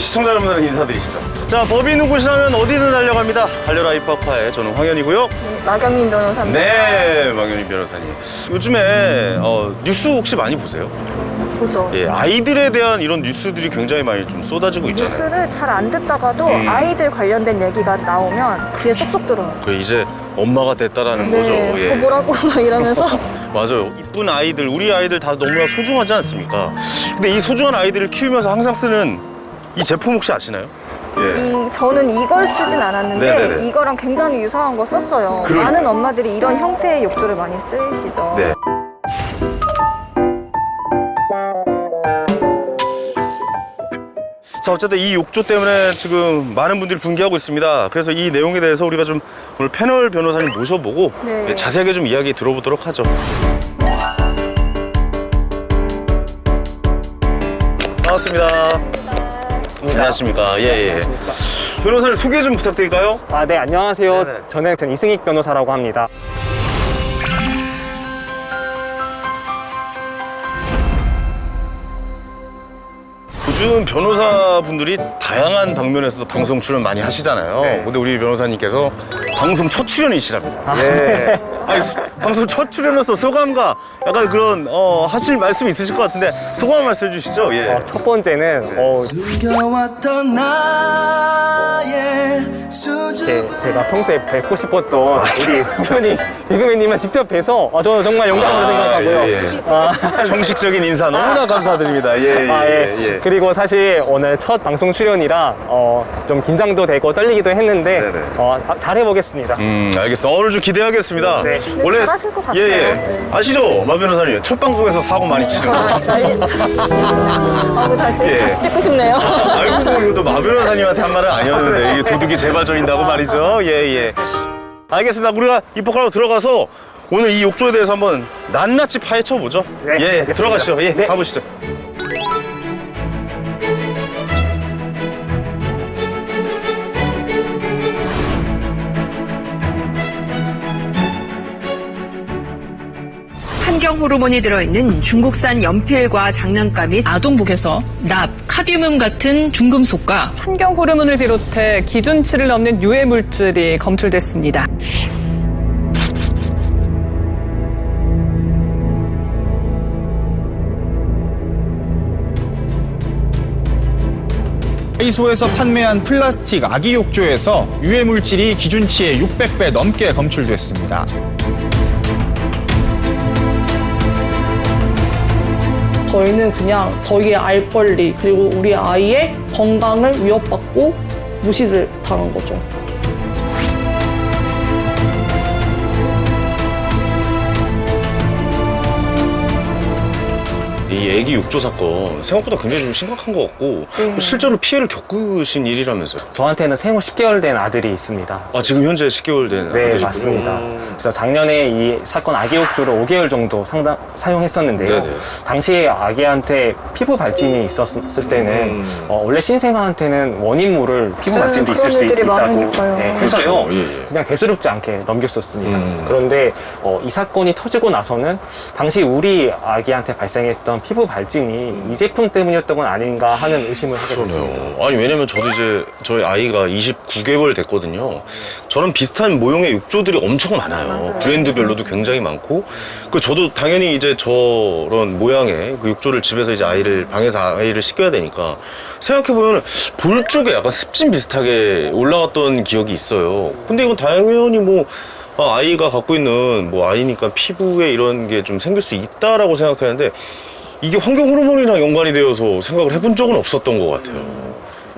우리 시청자 여러분들 인사드리시죠. 자, 법인 후보시라면 어디든 달려갑니다. 달려라 입학파의 저는 황현이고요. 나경민 변호사입니다. 네, 망현이 변호사님. 요즘에 어, 뉴스 혹시 많이 보세요? 보죠. 예, 아이들에 대한 이런 뉴스들이 굉장히 많이 좀 쏟아지고 있잖아요. 뉴스를 잘 안 듣다가도 음. 아이들 관련된 얘기가 나오면 귀에 쏙쏙 들어요. 그 이제 엄마가 됐다라는 거죠. 네, 예. 어, 뭐라고 막 이러면서 맞아요. 이쁜 아이들, 우리 아이들 다 너무나 소중하지 않습니까? 근데 이 소중한 아이들을 키우면서 항상 쓰는 이 제품 혹시 아시나요? 예. 이 저는 이걸 쓰진 않았는데 네네네. 이거랑 굉장히 유사한 거 썼어요. 그러니까요. 많은 엄마들이 이런 형태의 욕조를 많이 쓰시죠. 네. 자 어쨌든 이 욕조 때문에 지금 많은 분들이 분개하고 있습니다. 그래서 이 내용에 대해서 우리가 좀 오늘 패널 변호사님 모셔보고 네. 네, 자세하게 좀 이야기 들어보도록 하죠. 반갑습니다. 안녕하십니까. 예, 예. 변호사님 소개 좀 부탁드릴까요? 아, 네, 안녕하세요. 네네. 저는 전 이승익 변호사라고 합니다. 요즘 변호사분들이 다양한 방면에서 방송 출연 많이 하시잖아요. 네. 근데 우리 변호사님께서 방송 첫 출연이시랍니다. 아, 예. 아니, 소- 방송 첫 출연으로서 소감과 약간 그런 어, 하실 말씀 있으실 것 같은데 소감 한 말씀 해 주시죠. 예. 어, 첫 번째는 어, 숨겨왔던 나의 수줍은 이렇게 제가 평소에 뵙고 싶었던 우리 현이 개그맨님을 직접 뵈서 어, 저 정말 영광으로 생각하고요. 예, 예. 아, 형식적인 인사 너무나 감사드립니다. 예, 예, 아, 예. 예, 예. 그리고 사실 오늘 첫 방송 출연이라 어, 좀 긴장도 되고 떨리기도 했는데 네네. 어, 아, 잘해보겠습니다. 음, 알겠습니다. 오늘 좀 기대하겠습니다. 네. 네, 잘하실 것 같아요. 예, 예. 네. 아시죠? 마 변호사님. 첫 방송에서 사고 많이 치는 거. 난리. 아우 다시 예. 다시 찍고 싶네요. 아이고 이것도 마 변호사님한테 한 말은 아니었는데 이게 도둑이 재발전인다고 말이죠. 예 예. 알겠습니다. 우리가 입학하러 들어가서 오늘 이 욕조에 대해서 한번 낱낱이 파헤쳐 보죠. 네, 예, 알겠습니다. 들어가시죠. 예, 네. 가보시죠. 환경 호르몬이 들어있는 중국산 연필과 장난감이 아동복에서 납, 카디뮴 같은 중금속과 환경 호르몬을 비롯해 기준치를 넘는 유해 물질이 검출됐습니다. 다이소에서 판매한 플라스틱 아기 욕조에서 유해 물질이 기준치의 600배 넘게 검출됐습니다. 저희는 그냥 저희의 알 권리 그리고 우리 아이의 건강을 위협받고 무시를 당한 거죠. 이 애기 욕조 사건 생각보다 굉장히 좀 심각한 것 같고 네. 실제로 피해를 겪으신 일이라면서요. 저한테는 생후 10개월 된 아들이 있습니다. 아 지금 현재 10개월 된 네, 아들이시군요. 맞습니다. 그래서 작년에 이 사건 아기 욕조를 5개월 정도 상당 사용했었는데요. 네네. 당시에 아기한테 피부 발진이 있었을 때는 음. 어, 원래 신생아한테는 원인 모를 피부 네, 발진도 있을 그런 수 있다고 많으니까요. 네, 해서요. 그렇죠. 예, 예. 그냥 대수롭지 않게 넘겼었습니다. 음. 그런데 어, 이 사건이 터지고 나서는 당시 우리 아기한테 발생했던 피부 발진이 이 제품 때문이었던 건 아닌가 하는 의심을 하게 됐습니다. 그러네요. 아니 왜냐면 저도 이제 저희 아이가 29개월 됐거든요. 저는 비슷한 모형의 욕조들이 엄청 많아요. 맞아요. 브랜드별로도 굉장히 많고 그 저도 당연히 이제 저런 모양의 그 욕조를 집에서 이제 아이를 방에서 아이를 씻겨야 되니까 생각해 보면 볼 쪽에 약간 습진 비슷하게 올라왔던 기억이 있어요. 근데 이건 당연히 뭐 아, 아이가 갖고 있는 뭐 아이니까 피부에 이런 게 좀 생길 수 있다라고 생각했는데 이게 환경 호르몬이랑 연관이 되어서 생각을 해본 적은 없었던 것 같아요.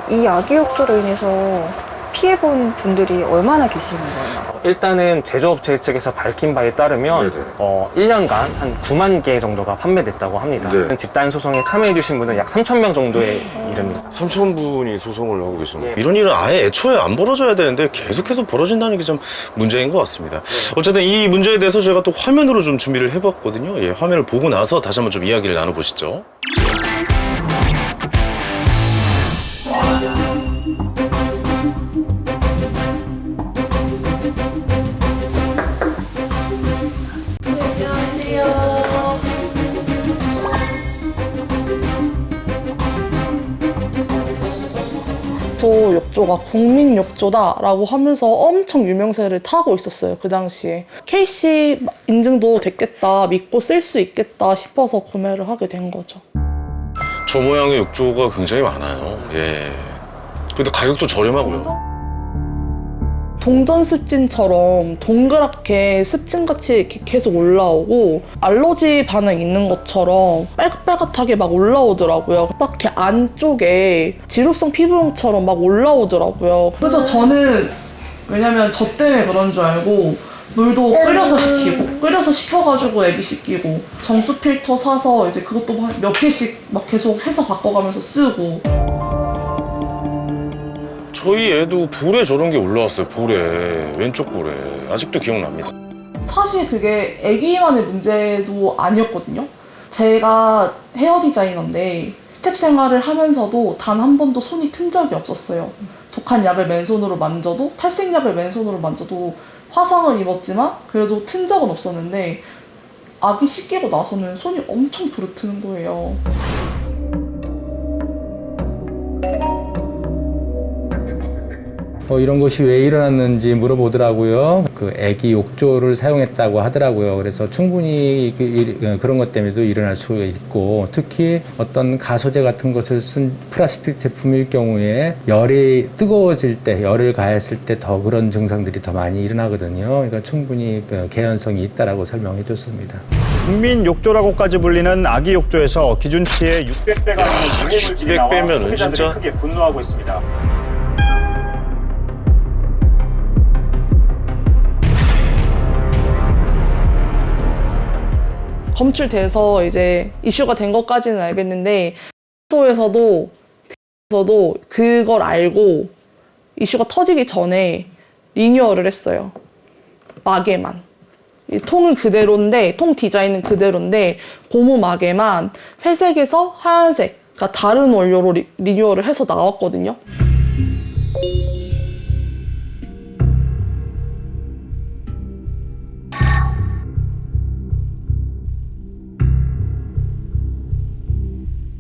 이 욕조로 인해서 피해 본 분들이 얼마나 계시는 거예요? 일단은 제조업체 측에서 밝힌 바에 따르면 네네. 어, 1년간 한 9만 개 정도가 판매됐다고 합니다. 네. 집단 소송에 참여해주신 분은 약 3천 명 정도에 이릅니다. 3천 분이 소송을 하고 계시는 예. 이런 일은 아예 애초에 안 벌어져야 되는데 계속해서 벌어진다는 게 좀 문제인 것 같습니다. 어쨌든 이 문제에 대해서 제가 또 화면으로 좀 준비를 해봤거든요. 예, 화면을 보고 나서 다시 한번 좀 이야기를 나눠보시죠. 욕조가 국민 욕조다라고 하면서 엄청 유명세를 타고 있었어요 그 당시에 KC 인증도 됐겠다 믿고 쓸 수 있겠다 싶어서 구매를 하게 된 거죠. 저 모양의 욕조가 굉장히 많아요. 예. 근데 가격도 저렴하고요. 동전 습진처럼 동그랗게 습진같이 이렇게 계속 올라오고 알러지 반응 있는 것처럼 빨갛빨갛하게 막 올라오더라고요. 막 이렇게 안쪽에 지루성 피부용처럼 막 올라오더라고요. 그래서 저는 왜냐면 저 때문에 그런 줄 알고 물도 끓여서 식히고 끓여서 식혀가지고 애기 씻기고 정수 필터 사서 이제 그것도 한몇 개씩 막 계속 해서 바꿔가면서 쓰고 저희 애도 볼에 저런 게 올라왔어요. 볼에 왼쪽 볼에 아직도 기억납니다. 사실 그게 애기만의 문제도 아니었거든요. 제가 헤어 디자이너인데 스텝 생활을 하면서도 단 한 번도 손이 튼 적이 없었어요. 독한 약을 맨손으로 만져도 탈색약을 맨손으로 만져도 화상을 입었지만 그래도 튼 적은 없었는데 아기 씻기고 나서는 손이 엄청 부르트는 거예요. 어, 이런 것이 왜 일어났는지 물어보더라고요. 그 애기 욕조를 사용했다고 하더라고요. 그래서 충분히 그 일- 그런 것 때문에도 일어날 수 있고 특히 어떤 가소제 같은 것을 쓴 플라스틱 제품일 경우에 열이 뜨거워질 때 열을 가했을 때 더 그런 증상들이 더 많이 일어나거든요. 그러니까 충분히 그 개연성이 있다라고 설명해 줬습니다. 국민 욕조라고까지 불리는 아기 욕조에서 기준치의 600배가 넘는 유해물질이 600 나와 소비자들이 진짜? 크게 분노하고 있습니다. 검출돼서 이제 이슈가 된 것까지는 알겠는데 소에서도 에서도 그걸 알고 이슈가 터지기 전에 리뉴얼을 했어요. 마개만. 이 통은 그대로인데 통 디자인은 그대로인데 고무 마개만 회색에서 하얀색 그러니까 다른 원료로 리, 리뉴얼을 해서 나왔거든요.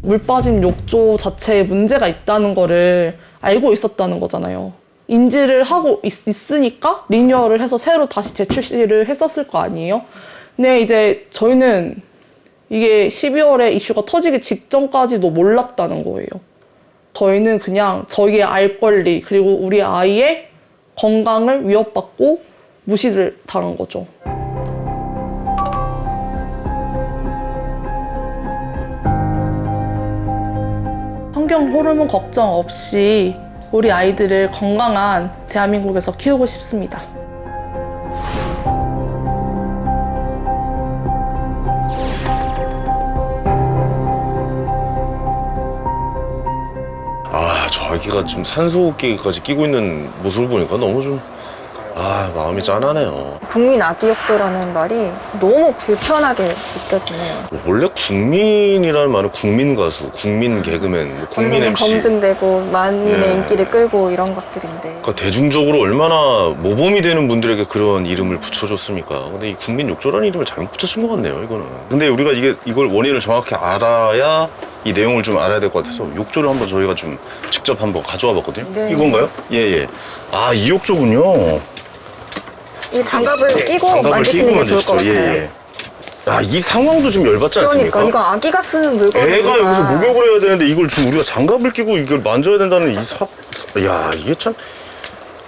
물 빠짐 욕조 자체에 문제가 있다는 거를 알고 있었다는 거잖아요. 인지를 하고 있, 으니까 리뉴얼을 해서 새로 다시 재출시를 했었을 거 아니에요? 근데 이제 저희는 이게 12월에 이슈가 터지기 직전까지도 몰랐다는 거예요. 저희는 그냥 저희의 알 권리 그리고 우리 아이의 건강을 위협받고 무시를 당한 거죠. 환경 호르몬 걱정 없이 우리 아이들을 건강한 대한민국에서 키우고 싶습니다. 아, 저 아기가 지금 산소호흡기까지 끼고 있는 모습을 보니까 너무 좀, 아, 마음이 짠하네요. 국민 아기 욕조라는 말이 너무 불편하게 느껴지네요. 원래 국민이라는 말은 국민 가수, 국민 개그맨, 뭐 국민 MC. 검증되고 만인의 네. 인기를 끌고 이런 것들인데 그러니까 대중적으로 얼마나 모범이 되는 분들에게 그런 이름을 붙여줬습니까? 근데 이 국민 욕조라는 이름을 잘못 붙여준 것 같네요, 이거는. 근데 우리가 이게 이걸 원인을 정확히 알아야 이 내용을 좀 알아야 될 것 같아서 욕조를 한번 저희가 좀 직접 한번 가져와 봤거든요. 네. 이건가요? 예, 예. 아, 이 욕조군요. 이 장갑을 끼고 장갑을 만드시는 끼고 게 좋을 것 만드시죠. 같아요. 예, 예. 아, 이 상황도 좀 열받지 않습니까? 그러니까 이거 아기가 쓰는 물건이니까 애가 여기서 목욕을 해야 되는데 이걸 지금 우리가 장갑을 끼고 이걸 만져야 된다는 이 사, 야 이게 참,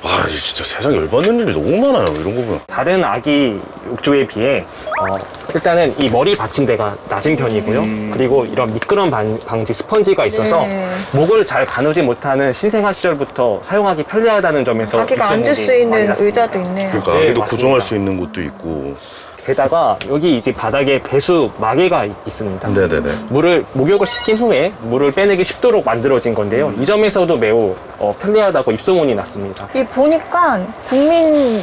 아 이게 진짜 세상 열받는 일이 너무 많아요 이런 거 보면. 다른 아기 욕조에 비해 어, 일단은 이 머리 받침대가 낮은 편이고요. 그리고 이런 미끄럼 방, 방지 스펀지가 있어서 네. 목을 잘 가누지 못하는 신생아 시절부터 사용하기 편리하다는 점에서 아기가 입소문이 앉을 수 많이 있는 났습니다. 의자도 있네요. 그러니까 네, 아기도 맞습니다. 고정할 수 있는 곳도 있고. 게다가 여기 이제 바닥에 배수 마개가 있- 있습니다. 네네네. 물을 목욕을 시킨 후에 물을 빼내기 쉽도록 만들어진 건데요. 이 점에서도 매우 어, 편리하다고 입소문이 났습니다. 이 보니까 국민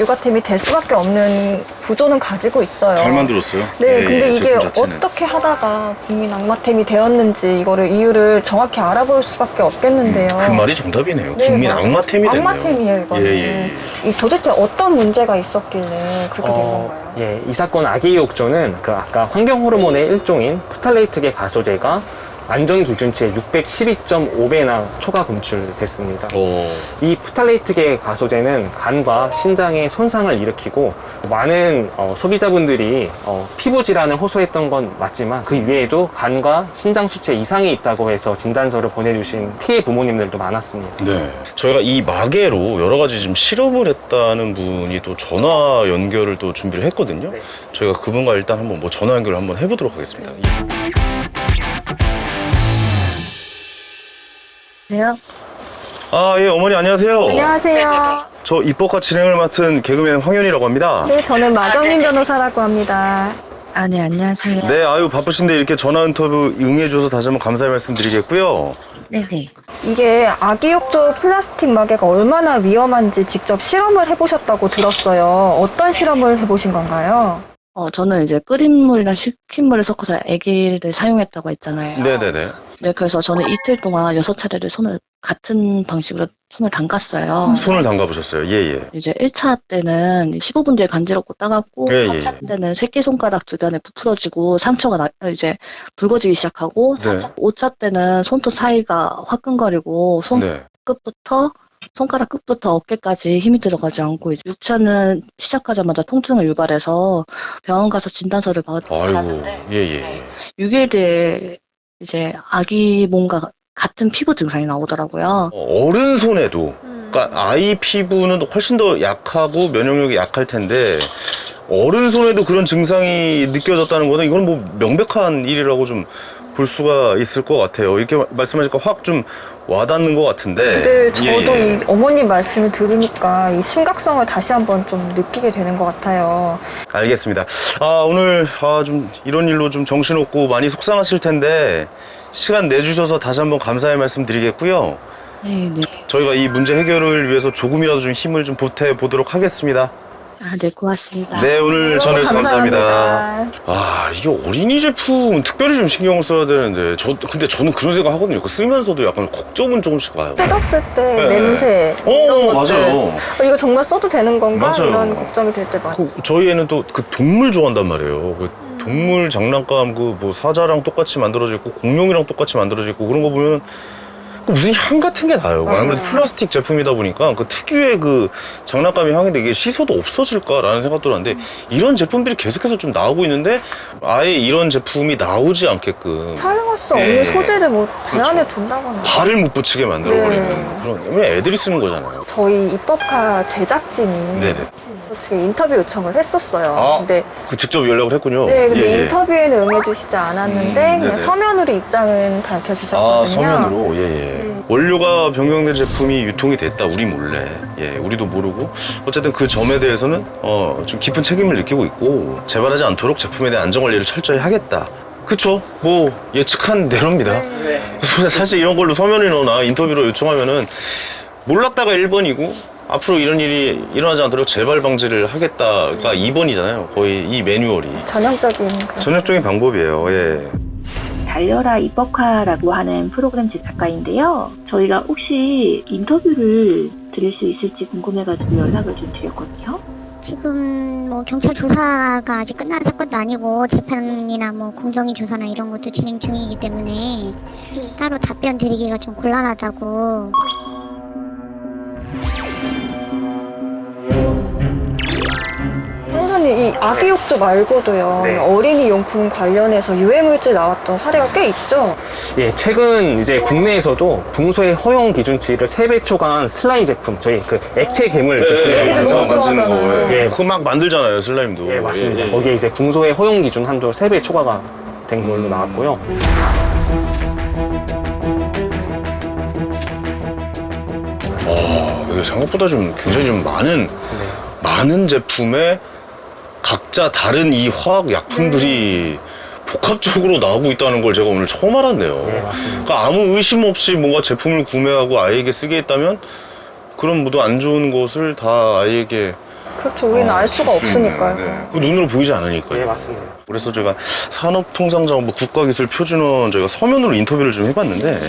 육아템이 될 수밖에 없는 구조는 가지고 있어요. 잘 만들었어요. 네, 예, 근데 예, 이게 제품 자체는. 어떻게 하다가 국민 악마템이 되었는지 이거를 이유를 정확히 알아볼 수밖에 없겠는데요. 그 말이 정답이네요. 네, 국민 맞아요. 악마템이 됐네요. 악마템이에요, 이거는. 예, 예, 예. 이 도대체 어떤 문제가 있었길래 그렇게 된 건가요? 예, 이 사건 아기 욕조는 그 아까 환경 호르몬의 일종인 프탈레이트계 가소제가 안전 기준치의 612.5배나 초과 검출됐습니다. 어. 이 프탈레이트계 가소제는 간과 신장에 손상을 일으키고 많은 어, 소비자분들이 어, 피부 질환을 호소했던 건 맞지만 그 이외에도 간과 신장 수치 이상이 있다고 해서 진단서를 보내주신 피해 부모님들도 많았습니다. 네. 저희가 이 마개로 여러 가지 좀 실험을 했다는 분이 또 전화 연결을 또 준비를 했거든요. 네. 저희가 그분과 일단 한번 뭐 전화 연결을 한번 해보도록 하겠습니다. 네요. 아, 예, 어머니 안녕하세요. 안녕하세요. 저 입법과 진행을 맡은 개그맨 황현이라고 합니다. 네, 저는 마경림 변호사라고 합니다. 아, 네, 안녕하세요. 네, 아유 바쁘신데 이렇게 전화 인터뷰 응해 주셔서 다시 한번 감사의 말씀드리겠고요. 네네. 이게 아기 욕조 플라스틱 마개가 얼마나 위험한지 직접 실험을 해보셨다고 들었어요. 어떤 실험을 해보신 건가요? 어, 저는 이제 끓인 물이랑 식힌 물을 섞어서 아기를 사용했다고 했잖아요. 네네네. 네, 그래서 저는 이틀 동안 여섯 차례를 손을 같은 방식으로 손을 담갔어요. 손을 담가보셨어요. 예, 예. 이제 1차 때는 15분 뒤에 간지럽고 따갑고 예, 예, 4차 때는 새끼손가락 주변에 부풀어지고 상처가 나, 이제 붉어지기 시작하고 네. 5차 때는 손톱 사이가 화끈거리고 손 네. 끝부터 손가락 끝부터 어깨까지 힘이 들어가지 않고 이제 6차는 시작하자마자 통증을 유발해서 병원 가서 진단서를 아이고, 받았는데 예, 예. 6일 뒤에 이제 아기 몸과 같은 피부 증상이 나오더라고요. 어, 어른 손에도, 그러니까 아이 피부는 훨씬 더 약하고 면역력이 약할 텐데 어른 손에도 그런 증상이 느껴졌다는 거는 이건 뭐 명백한 일이라고 좀 볼 수가 있을 것 같아요. 이렇게 마- 말씀하시니까 확 좀 와닿는 것 같은데. 네, 저도 예, 예. 이 어머님 말씀을 들으니까 이 심각성을 다시 한번 좀 느끼게 되는 것 같아요. 알겠습니다. 아, 오늘, 아, 좀, 이런 일로 좀 정신없고 많이 속상하실 텐데, 시간 내주셔서 다시 한번 감사의 말씀 드리겠고요. 네, 네. 저희가 이 문제 해결을 위해서 조금이라도 좀 힘을 좀 보태 보도록 하겠습니다. 아, 네, 고맙습니다. 네, 오늘 전해주셔서 감사합니다. 감사합니다. 아, 이게 어린이 제품 특별히 좀 신경을 써야 되는데, 저, 근데 저는 그런 생각 하거든요. 그거 쓰면서도 약간 걱정은 조금씩 와요. 뜯었을 때 네. 냄새 어, 이런 것들 맞아요. 어, 이거 정말 써도 되는 건가 맞아요. 이런 걱정이 될 때 많아요. 그 저희 애는 또 그 동물 좋아한단 말이에요. 그 동물 장난감 그 뭐 사자랑 똑같이 만들어져 있고 공룡이랑 똑같이 만들어져 있고 그런 거 보면 그 무슨 향 같은 게 나요. 맞아요. 아무래도 플라스틱 제품이다 보니까 그 특유의 그 장난감의 향인데 이게 씻어도 없어질까라는 생각도 하는데 이런 제품들이 계속해서 좀 나오고 있는데 아예 이런 제품이 나오지 않게끔 사용할 수 없는 네. 소재를 뭐 제한해 그렇죠. 둔다거나 발을 못 붙이게 만들어버리는 네. 그런 왜냐면 애들이 쓰는 거잖아요. 저희 입법카 제작진이 네네. 지금 인터뷰 요청을 했었어요. 아, 근데 그 직접 연락을 했군요. 네, 근데 예, 예. 인터뷰에는 응해주시지 않았는데 음, 그냥 네네. 서면으로 입장은 밝혀주셨거든요. 아 서면으로 예예 원료가 변경된 제품이 유통이 됐다 우리 몰래. 예 우리도 모르고. 어쨌든 그 점에 대해서는 어 좀 깊은 책임을 느끼고 있고 재발하지 않도록 제품에 대한 안전 관리를 철저히 하겠다. 그쵸? 뭐 예측한 대로입니다. 그래서 사실 이런 걸로 서면이나 인터뷰로 요청하면은 몰랐다가 1번이고 앞으로 이런 일이 일어나지 않도록 재발 방지를 하겠다가 2번이잖아요. 거의 이 매뉴얼이. 전형적인 그런 전략적인 방법이에요. 예. 달려라 입법화라고 하는 프로그램 제작가인데요. 저희가 혹시 인터뷰를 드릴 수 있을지 궁금해가지고 연락을 좀 드렸거든요. 지금 뭐 경찰 조사가 아직 끝난 사건도 아니고 재판이나 뭐 공정위 조사나 이런 것도 진행 중이기 때문에 따로 답변 드리기가 좀 곤란하다고 형사님 이 아기 욕조 말고도요 네. 어린이 용품 관련해서 유해물질 나왔던 사례가 꽤 있죠. 예, 최근 이제 국내에서도 붕소의 허용 기준치를 3배 초과한 슬라임 제품, 저희 그 액체 괴물 네, 제품이 애기들 나와서 너무 만지는 거 좋아하잖아요. 예. 예. 그거 막 만들잖아요 슬라임도 예, 맞습니다. 예, 예. 거기에 이제 붕소의 허용 기준 한도 3배 초과가 된 걸로 나왔고요. 아, 이게 생각보다 좀 굉장히 좀 많은 네. 많은 제품에 각자 다른 이 화학 약품들이 복합적으로 나오고 있다는 걸 제가 오늘 처음 알았네요. 네, 맞습니다. 그러니까 아무 의심 없이 뭔가 제품을 구매하고 아이에게 쓰게 했다면 그런 모두 안 좋은 것을 다 아이에게 그렇죠. 우리는 아, 알 수가 줄 수 있는, 없으니까요. 네. 그 눈으로 보이지 않으니까요. 예, 맞습니다. 그래서 제가 산업통상자원부 국가기술표준원 저희가 서면으로 인터뷰를 좀 해봤는데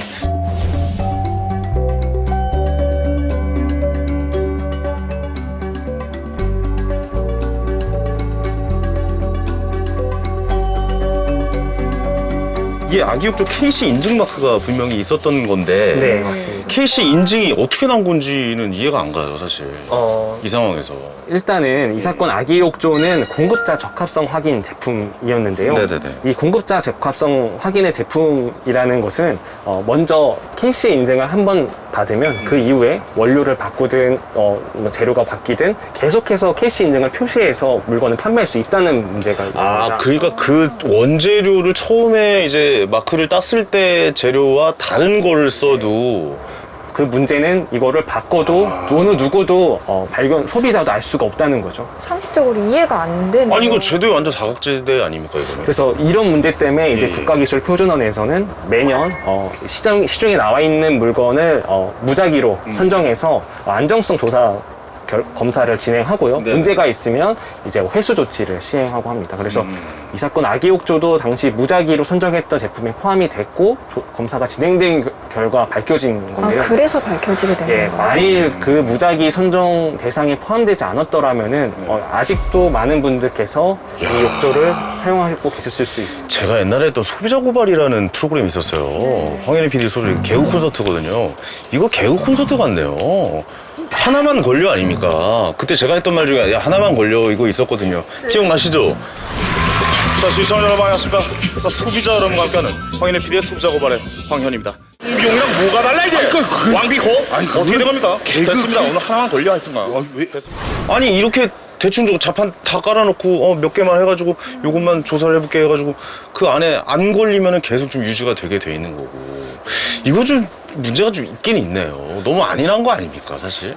이게 아기육조 KC 인증 마크가 분명히 있었던 건데 네, 맞습니다. KC 인증이 어떻게 나온 건지는 이해가 안 가요, 사실. 어, 이 상황에서. 일단은 이 사건 아기 욕조는 공급자 적합성 확인 제품이었는데요. 네네네. 이 공급자 적합성 확인의 제품이라는 것은 어, 먼저 KC 인증을 한 번 받으면 그 이후에 원료를 바꾸든 어, 뭐 재료가 바뀌든 계속해서 KC 인증을 표시해서 물건을 판매할 수 있다는 문제가 있습니다. 아, 그러니까 그 원재료를 처음에 이제 마크를 땄을 때 재료와 다른 거를 써도 그 문제는 이거를 바꿔도 어느 누구도 어, 발견 소비자도 알 수가 없다는 거죠. 상식적으로 이해가 안 되는. 아니 이거 제도에 완전 사각지대 아닙니까 이거는? 그래서 이런 문제 때문에 이제 예. 국가기술표준원에서는 매년 어, 시장 시중에 나와 있는 물건을 어, 무작위로 음. 선정해서 어, 안정성 조사 결- 검사를 진행하고요. 네. 문제가 있으면 이제 회수 조치를 시행하고 합니다. 그래서 음. 이 사건 아기욕조도 당시 무작위로 선정했던 제품에 포함이 됐고 조- 검사가 진행된 겨- 결과 밝혀진 아, 건데요. 그래서 밝혀지게 된 예, 거예요. 만일 그 무작위 선정 대상에 포함되지 않았더라면은 어, 아직도 많은 분들께서 이 욕조를 사용하고 계셨을 수 있습니다. 제가 옛날에 했던 소비자 고발이라는 프로그램이 있었어요. 황현희 PD 소리 개그 콘서트거든요. 이거 개그 콘서트 같네요. 하나만 걸려 아닙니까? 그때 제가 했던 말 중에 야, 하나만 걸려 이거 있었거든요. 기억나시죠? 자, 시청자 여러분 안녕하십니까? 자, 소비자 여러분과 함께하는 황현희 PD의 소비자 고발의 황현입니다. 용이랑 뭐가 달라 이게? 왕비호? 어떻게 된 겁니까? 됐습니다. 오늘 하나만 걸려 하여튼가. 아니 이렇게 대충 좀 자판 다 깔아놓고 어, 몇 개만 해가지고 요것만 조사를 해볼게 해가지고 그 안에 안 걸리면은 계속 좀 유지가 되게 돼 있는 거고 이거 좀 문제가 좀 있긴 있네요. 너무 안일한 거 아닙니까 사실?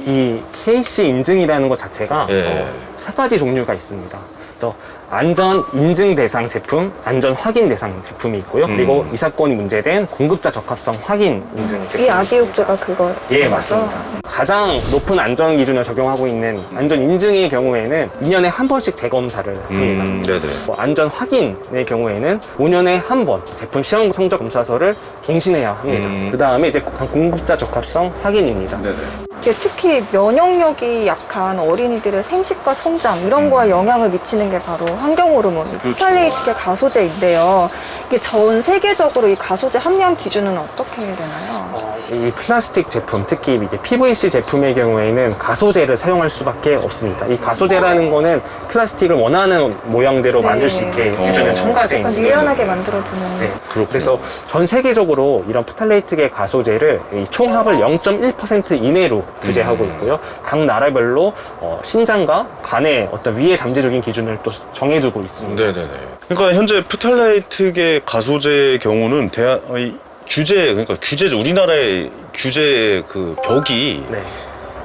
이 KC 인증이라는 것 자체가 예. 어, 세 가지 종류가 있습니다. 그래서 안전 인증 대상 제품, 안전 확인 대상 제품이 있고요. 음. 그리고 이 사건이 문제된 공급자 적합성 확인 인증 제품. 이 아기육조가 그거. 예, 맞습니다. 가장 높은 안전 기준을 적용하고 있는 안전 인증의 경우에는 2년에 한 번씩 재검사를 합니다. 음, 네네. 뭐 안전 확인의 경우에는 5년에 한 번 제품 시험 성적 검사서를 갱신해야 합니다. 음. 그 다음에 이제 공급자 적합성 확인입니다. 네네. 이게 특히 면역력이 약한 어린이들의 생식과 성장 이런 거에 영향을 미치는 게 바로 환경 호르몬, 이 피탈레이트계 가소제인데요. 이게 전 세계적으로 이 가소제 함량 기준은 어떻게 되나요? 어, 이 플라스틱 제품, 특히 이게 PVC 제품의 경우에는 가소제를 사용할 수밖에 없습니다. 이 가소제라는 거는 플라스틱을 원하는 모양대로 네. 만들 수 있게 해주는 약간 첨가제입니다. 유연하게 만들어두는. 네, 그래서 전 세계적으로 이런 프탈레이트계 가소제를 이 총합을 0.1% 이내로 규제하고 있고요. 각 나라별로 어, 신장과 간의 어떤 위해 잠재적인 기준을 또 정해두고 있습니다. 네네네. 그러니까 현재 프탈라이트계 가소제의 경우는 대한 어, 이 규제 그러니까 규제죠. 우리나라의 규제 그 벽이 네.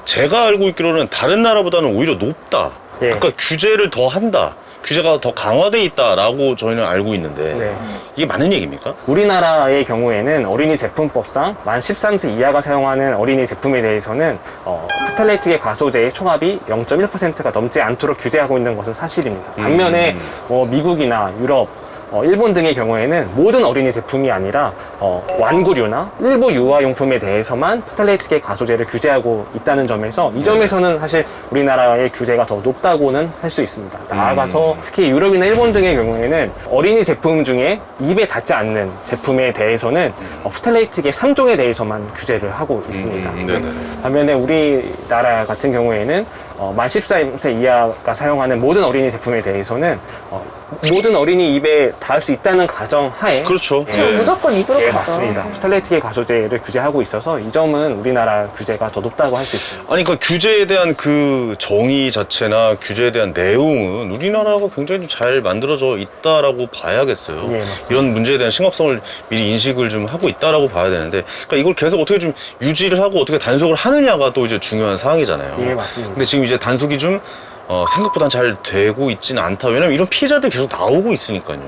제가 알고 있기로는 다른 나라보다는 오히려 높다. 예. 그러니까 규제를 더 한다. 규제가 더 강화돼 있다라고 저희는 알고 있는데 네. 이게 맞는 얘기입니까? 우리나라의 경우에는 어린이 제품법상 만 13세 이하가 사용하는 어린이 제품에 대해서는 어, 프탈레이트계 가소제의 총합이 0.1%가 넘지 않도록 규제하고 있는 것은 사실입니다. 반면에 뭐 미국이나 유럽 어, 일본 등의 경우에는 모든 어린이 제품이 아니라 어, 완구류나 일부 유아용품에 대해서만 프탈레이트계 가소제를 규제하고 있다는 점에서 이 점에서는 사실 우리나라의 규제가 더 높다고는 할 수 있습니다. 나아가서 특히 유럽이나 일본 등의 경우에는 어린이 제품 중에 입에 닿지 않는 제품에 대해서는 어, 프탈레이트계 3종에 대해서만 규제를 하고 있습니다. 음, 네네. 반면에 우리나라 같은 경우에는 어, 만 14세 이하가 사용하는 모든 어린이 제품에 대해서는 어, 모든 어린이 입에 닿을 수 있다는 가정 하에 그렇죠. 예. 지금 무조건 입으로 예, 가죠. 맞습니다. 프탈레이트계 가소제를 규제하고 있어서 이 점은 우리나라 규제가 더 높다고 할 수 있습니다. 아니 그 규제에 대한 그 정의 자체나 규제에 대한 내용은 우리나라가 굉장히 좀잘 만들어져 있다라고 봐야겠어요. 예, 맞습니다. 이런 문제에 대한 심각성을 미리 인식을 좀 하고 있다라고 봐야 되는데, 그러니까 이걸 계속 어떻게 좀 유지를 하고 어떻게 단속을 하느냐가 또 이제 중요한 사항이잖아요. 예, 맞습니다. 근데 지금 이제 단속이 좀 어, 생각보다 잘 되고 있지는 않다. 왜냐면 이런 피해자들 계속 나오고 있으니까요.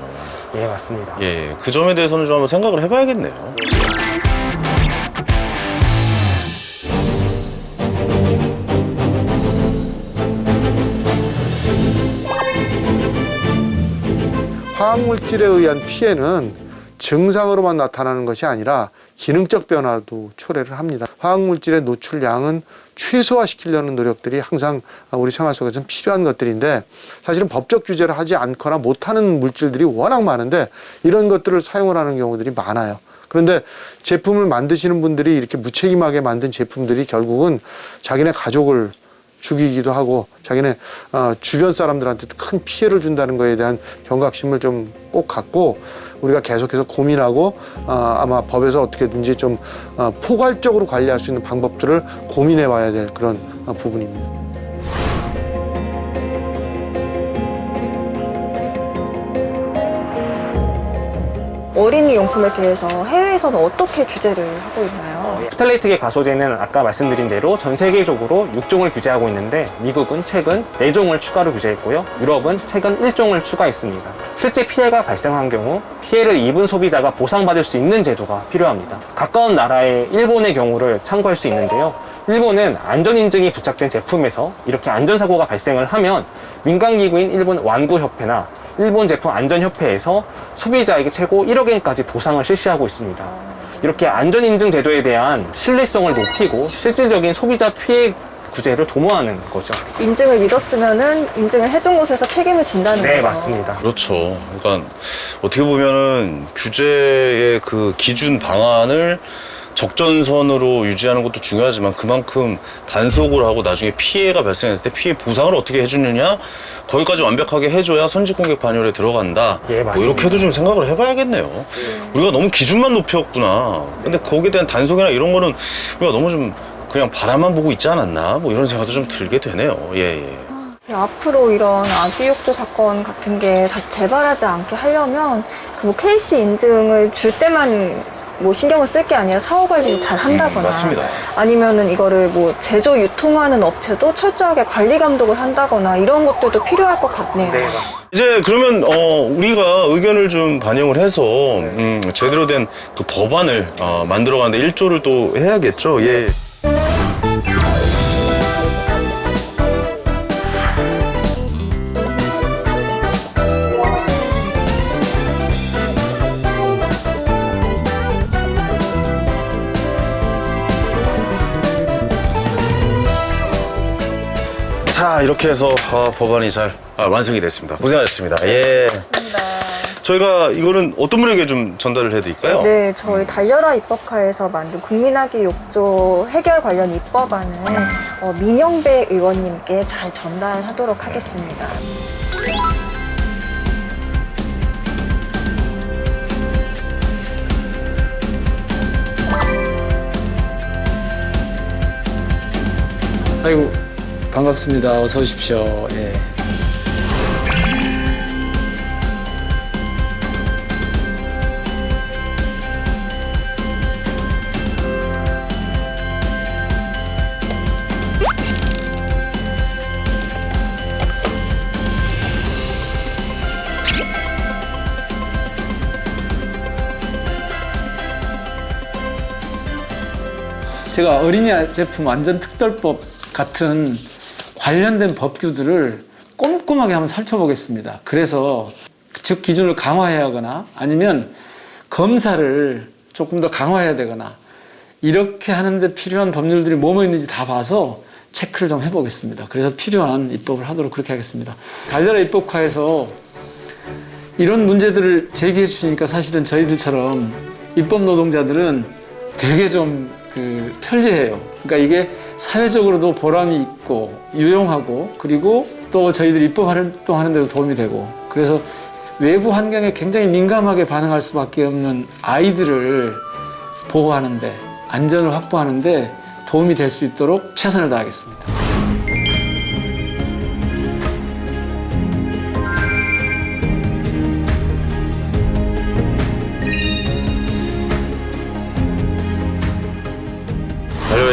예, 맞습니다. 예, 그 점에 대해서는 좀 한번 생각을 해봐야겠네요. 화학물질에 의한 피해는 증상으로만 나타나는 것이 아니라 기능적 변화도 초래를 합니다. 화학물질의 노출량은 최소화시키려는 노력들이 항상 우리 생활 속에서 필요한 것들인데 사실은 법적 규제를 하지 않거나 못하는 물질들이 워낙 많은데 이런 것들을 사용을 하는 경우들이 많아요. 그런데 제품을 만드시는 분들이 이렇게 무책임하게 만든 제품들이 결국은 자기네 가족을 죽이기도 하고 자기네 어, 주변 사람들한테도 큰 피해를 준다는 거에 대한 경각심을 좀 꼭 갖고 우리가 계속해서 고민하고 어, 아마 법에서 어떻게든지 좀 어, 포괄적으로 관리할 수 있는 방법들을 고민해 봐야 될 그런 어, 부분입니다. 어린이 용품에 대해서 해외에서는 어떻게 규제를 하고 있나요? 프탈레이트계 가소제는 아까 말씀드린 대로 전 세계적으로 6종을 규제하고 있는데 미국은 최근 4종을 추가로 규제했고요. 유럽은 최근 1종을 추가했습니다. 실제 피해가 발생한 경우 피해를 입은 소비자가 보상받을 수 있는 제도가 필요합니다. 가까운 나라의 일본의 경우를 참고할 수 있는데요. 일본은 안전인증이 부착된 제품에서 이렇게 안전사고가 발생을 하면 민간기구인 일본 완구협회나 일본 제품 안전협회에서 소비자에게 최고 1억엔까지 보상을 실시하고 있습니다. 이렇게 안전인증 제도에 대한 신뢰성을 높이고 실질적인 소비자 피해 구제를 도모하는 거죠. 인증을 믿었으면은 인증을 해준 곳에서 책임을 진다는 네, 거죠. 맞습니다. 그렇죠. 그러니까 어떻게 보면은 규제의 그 기준 방안을 적전선으로 유지하는 것도 중요하지만 그만큼 단속을 하고 나중에 피해가 발생했을 때 피해 보상을 어떻게 해주느냐 거기까지 완벽하게 해줘야 선직 공격 반열에 들어간다. 예, 뭐 맞습니다. 이렇게도 좀 생각을 해봐야겠네요. 우리가 너무 기준만 높였구나. 근데 거기에 대한 단속이나 이런 거는 우리가 너무 좀 그냥 바라만 보고 있지 않았나? 뭐 이런 생각도 좀 들게 되네요. 예, 예. 네, 앞으로 이런 아기욕조 사건 같은 게 다시 재발하지 않게 하려면 그뭐 KC 인증을 줄 때만 뭐 신경을 쓸 게 아니라 사후 관리를 잘 한다거나 음, 맞습니다. 아니면은 이거를 뭐 제조 유통하는 업체도 철저하게 관리 감독을 한다거나 이런 것들도 필요할 것 같네요. 이제 그러면 어 우리가 의견을 좀 반영을 해서 음, 제대로 된 그 법안을 어, 만들어가는데 일조를 또 해야겠죠. 예. 자 이렇게 해서 아, 법안이 잘 아, 완성이 됐습니다. 고생하셨습니다. 예. 저희가 이거는 어떤 분에게 좀 전달을 해드릴까요? 네, 저희 달려라 입법화에서 만든 국민아기 욕조 해결 관련 입법안을 어, 민영배 의원님께 잘 전달하도록 하겠습니다. 아이고 반갑습니다. 어서 오십시오. 예. 제가 어린이 제품 안전특별법 같은 관련된 법규들을 꼼꼼하게 한번 살펴보겠습니다. 그래서 즉 기준을 강화해야 하거나 아니면 검사를 조금 더 강화해야 되거나 이렇게 하는데 필요한 법률들이 뭐뭐 있는지 다 봐서 체크를 좀 해보겠습니다. 그래서 필요한 입법을 하도록 그렇게 하겠습니다. 달려라 입법화에서 이런 문제들을 제기해 주시니까 사실은 저희들처럼 입법 노동자들은 되게 좀 그 편리해요. 그러니까 이게 사회적으로도 보람이 있고 유용하고 그리고 또 저희들이 입법 활동하는 데도 도움이 되고 그래서 외부 환경에 굉장히 민감하게 반응할 수밖에 없는 아이들을 보호하는데 안전을 확보하는데 도움이 될 수 있도록 최선을 다하겠습니다.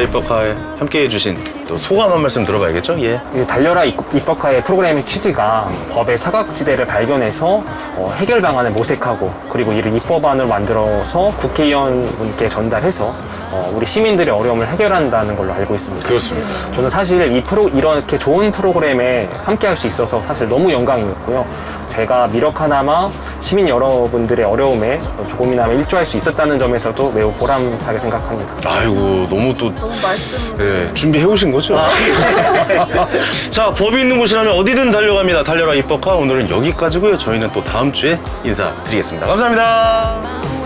달려라 입법화에 함께 해 주신 또 소감 한 말씀 들어봐야겠죠? 예. 이 달려라 입- 입법화의 프로그램의 취지가 법의 사각지대를 발견해서 어, 해결 방안을 모색하고 그리고 이를 입법안을 만들어서 국회의원분께 전달해서 어, 우리 시민들의 어려움을 해결한다는 걸로 알고 있습니다. 그렇습니다. 저는 사실 이 프로 이렇게 좋은 프로그램에 함께할 수 있어서 사실 너무 영광이었고요. 제가 미력 하나마 시민 여러분들의 어려움에 조금이나마 일조할 수 있었다는 점에서도 매우 보람차게 생각합니다. 아이고 너무 또 너무 말씀 예, 준비해 오신 거죠? 자, 법이 있는 곳이라면 어디든 달려갑니다. 달려라 입법화 오늘은 여기까지고요. 저희는 또 다음 주에 인사드리겠습니다. 감사합니다.